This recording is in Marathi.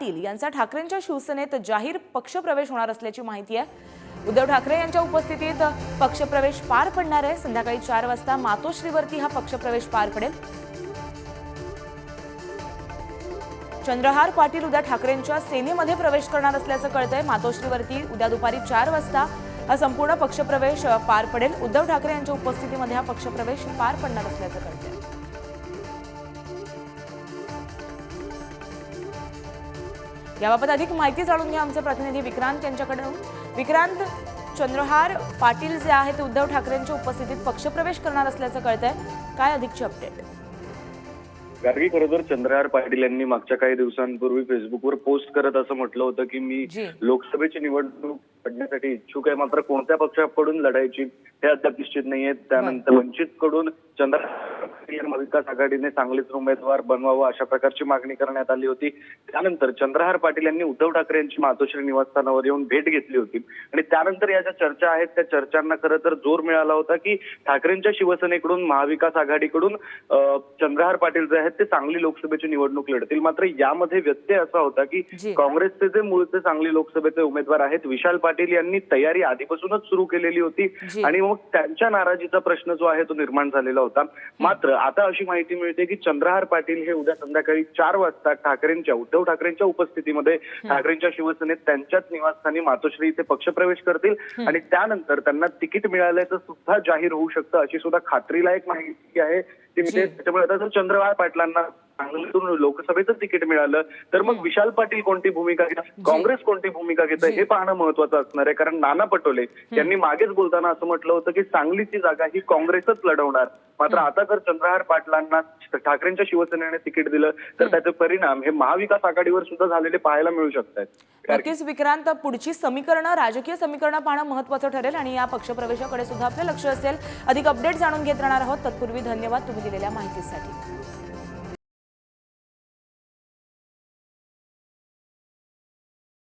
पाटील यांचा ठाकरेंच्या शिवसेनेत जाहीर पक्षप्रवेश होणार असल्याची माहिती आहे. उद्धव ठाकरे यांच्या उपस्थितीत पक्षप्रवेश पार पडणार आहे. संध्याकाळी चार वाजता मातोश्रीवरती हा पक्षप्रवेश पार पडेल. चंद्रहार पाटील उद्या ठाकरेंच्या सेनेमध्ये प्रवेश करणार असल्याचं कळतंय. मातोश्रीवरती उद्या दुपारी चार वाजता हा संपूर्ण पक्षप्रवेश पार पडेल. उद्धव ठाकरे यांच्या उपस्थितीमध्ये हा पक्षप्रवेश पार पडणार असल्याचं कळतंय. याबाबत अधिक माहिती जाणून घ्या आमचे प्रतिनिधी विक्रांत यांच्याकडून. विक्रांत चंद्रहार पाटील जे आहेत ते उद्धव ठाकरेंच्या उपस्थितीत पक्षप्रवेश करणार असल्याचं कळतंय. काय अधिकची अपडेट गार्गी खरं तर चंद्रहार पाटील यांनी मागच्या काही दिवसांपूर्वी फेसबुकवर पोस्ट करत असं म्हटलं होतं की मी. लोकसभेची निवडणूक लढण्यासाठी इच्छुक आहे. मात्र कोणत्या पक्षाकडून लढायची हे अद्याप निश्चित नाहीये. त्यानंतर वंचित कडून चंद्रहार पाटील या महाविकास आघाडीने चांगलेच उमेदवार बनवावं अशा प्रकारची मागणी करण्यात आली होती. त्यानंतर चंद्रहार पाटील यांनी उद्धव ठाकरे यांची मातोश्री निवासस्थानावर येऊन भेट घेतली होती. आणि त्यानंतर या ज्या चर्चा आहेत त्या चर्चांना खरं तर जोर मिळाला होता की ठाकरेंच्या शिवसेनेकडून महाविकास आघाडीकडून चंद्रहार पाटील जे आहेत ते सांगली लोकसभेची निवडणूक लढतील. मात्र यामध्ये व्यत्यय असा होता की. काँग्रेसचे जे मूळचे सांगली लोकसभेचे उमेदवार आहेत विशाल पाटील यांनी तयारी आधीपासूनच सुरू केलेली होती. आणि मग त्यांच्या नाराजीचा प्रश्न जो आहे तो निर्माण झालेला होता. मात्र आता अशी माहिती मिळते की चंद्रहार पाटील हे उद्या संध्याकाळी चार वाजता ठाकरेंच्या उद्धव ठाकरेंच्या उपस्थितीमध्ये ठाकरेंच्या शिवसेनेत त्यांच्याच निवासस्थानी मातोश्री इथे पक्षप्रवेश करतील. आणि त्यानंतर त्यांना तिकीट मिळाल्याचं सुद्धा जाहीर होऊ शकतं अशी सुद्धा खात्रीलायक माहिती आहे. ती मिळते त्याच्यामुळे आता जर चंद्रहार पाटलांना सांगलीतून लोकसभेचं तिकीट मिळालं तर मग विशाल पाटील कोणती भूमिका घेतात? काँग्रेस कोणती भूमिका घेतं? हे पाहणं महत्वाचं असणार आहे कारण नाना पटोले यांनी मागेच बोलताना असं म्हटलं होतं की सांगलीची जागा ही काँग्रेसच लढवणार. मात्र आता जर चंद्रहार पाटलांना ठाकरेंच्या शिवसेनेने तिकीट दिलं तर त्याचे परिणाम हे महाविकास आघाडीवर सुद्धा झालेले पाहायला मिळू शकतात. नक्कीच विक्रांत पुढची समीकरणं राजकीय समीकरणं पाहणं महत्त्वाचं ठरेल आणि या पक्षप्रवेशाकडे सुद्धा आपलं लक्ष असेल. अधिक अपडेट जाणून घेत राहणार आहोत. तत्पूर्वी धन्यवाद तुम्ही दिलेल्या माहितीसाठी.